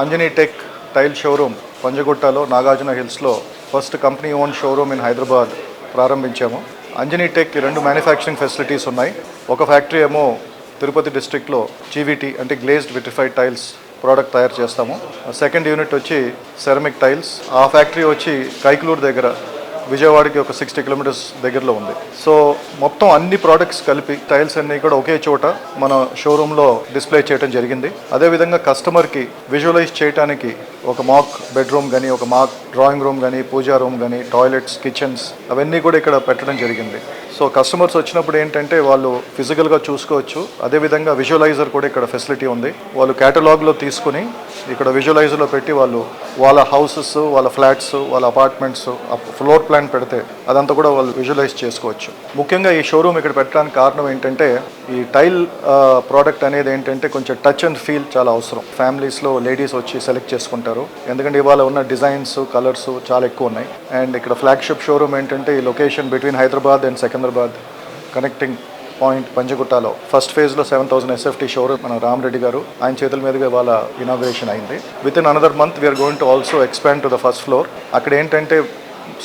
Anjani tech tile showroom పంజగుట్టలో నాగార్జున హిల్స్లో first company own showroom in Hyderabad ప్రారంభించాము. అంజనీ టెక్ రెండు మ్యానుఫ్యాక్చరింగ్ ఫెసిలిటీస్ ఉన్నాయి. ఒక ఫ్యాక్టరీ ఏమో తిరుపతి డిస్ట్రిక్ట్లో జీవీటీ అంటే గ్లేజ్డ్ విట్రిఫైడ్ టైల్స్ ప్రోడక్ట్ తయారు చేస్తాము. సెకండ్ యూనిట్ వచ్చి సెరమిక్ టైల్స్. ఆ ఫ్యాక్టరీ వచ్చి కైకులూరు దగ్గర విజయవాడకి ఒక సిక్స్టీ కిలోమీటర్స్ దగ్గరలో ఉంది. సో మొత్తం అన్ని ప్రోడక్ట్స్ కలిపి టైల్స్ అన్ని కూడా ఒకే చోట మన షోరూంలో డిస్ప్లే చేయడం జరిగింది. అదేవిధంగా కస్టమర్కి విజువలైజ్ చేయడానికి ఒక మాక్ బెడ్రూమ్ కానీ ఒక మాక్ డ్రాయింగ్ రూమ్ కానీ పూజా రూమ్ కానీ టాయిలెట్స్ కిచెన్స్ అవన్నీ కూడా ఇక్కడ పెట్టడం జరిగింది. సో కస్టమర్స్ వచ్చినప్పుడు ఏంటంటే వాళ్ళు ఫిజికల్గా చూసుకోవచ్చు. అదేవిధంగా విజువలైజర్ కూడా ఇక్కడ ఫెసిలిటీ ఉంది. వాళ్ళు క్యాటలాగ్లో తీసుకుని ఇక్కడ విజువలైజర్లో పెట్టి వాళ్ళు వాళ్ళ హౌసెస్ వాళ్ళ ఫ్లాట్స్ వాళ్ళ అపార్ట్మెంట్స్ ఫ్లోర్ ప్లాన్ పెడితే అదంతా కూడా వాళ్ళు విజువలైజ్ చేసుకోవచ్చు. ముఖ్యంగా ఈ షోరూమ్ ఇక్కడ పెట్టడానికి కారణం ఏంటంటే ఈ టైల్ ప్రోడక్ట్ అనేది ఏంటంటే కొంచెం టచ్ అండ్ ఫీల్ చాలా అవసరం. ఫ్యామిలీస్లో లేడీస్ వచ్చి సెలెక్ట్ చేసుకుంటారు. ఎందుకంటే ఇవాళ ఉన్న డిజైన్స్ కలర్స్ చాలా ఎక్కువ ఉన్నాయి. అండ్ ఇక్కడ ఫ్లాగ్షిప్ షోరూమ్ ఏంటంటే ఈ location between Hyderabad and Secunderabad connecting point పంజగుట్టలో first ఫేజ్లో సెవెన్ థౌసండ్ ఎస్ఎఫ్టీ షోరూమ్ మన రామరెడ్డి గారు. ఆయన చేతుల మీదుగా ఇవాళ ఇనాగ్రేషన్ అయింది. With in another month we're going to also expand to the first floor అక్కడ ఏంటంటే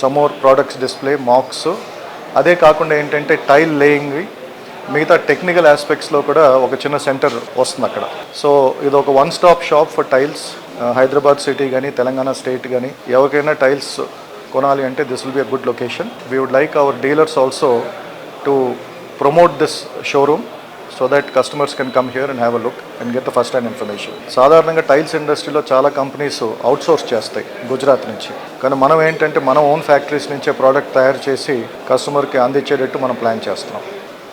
సమోర్ ప్రోడక్ట్స్ డిస్ప్లే మాక్స్ అదే కాకుండా ఏంటంటే టైల్ లేయింగ్ మిగతా టెక్నికల్ ఆస్పెక్ట్స్లో కూడా ఒక చిన్న సెంటర్ వస్తుంది అక్కడ. సో ఇది ఒక one stop shop for tiles Hyderabad city కానీ తెలంగాణ స్టేట్ కానీ ఎవరికైనా టైల్స్ కొనాలి అంటే this will be a good location we would like our dealers also to promote this showroom so that customers can come here and have a look and get the first hand information సాధారణంగా tiles ఇండస్ట్రీలో చాలా companies outsource చేస్తాయి గుజరాత్ నుంచి. కానీ మనం ఏంటంటే మన own factories నుంచే ప్రోడక్ట్ తయారు చేసి కస్టమర్కి అందించేటట్టు మనం ప్లాన్ చేస్తున్నాం.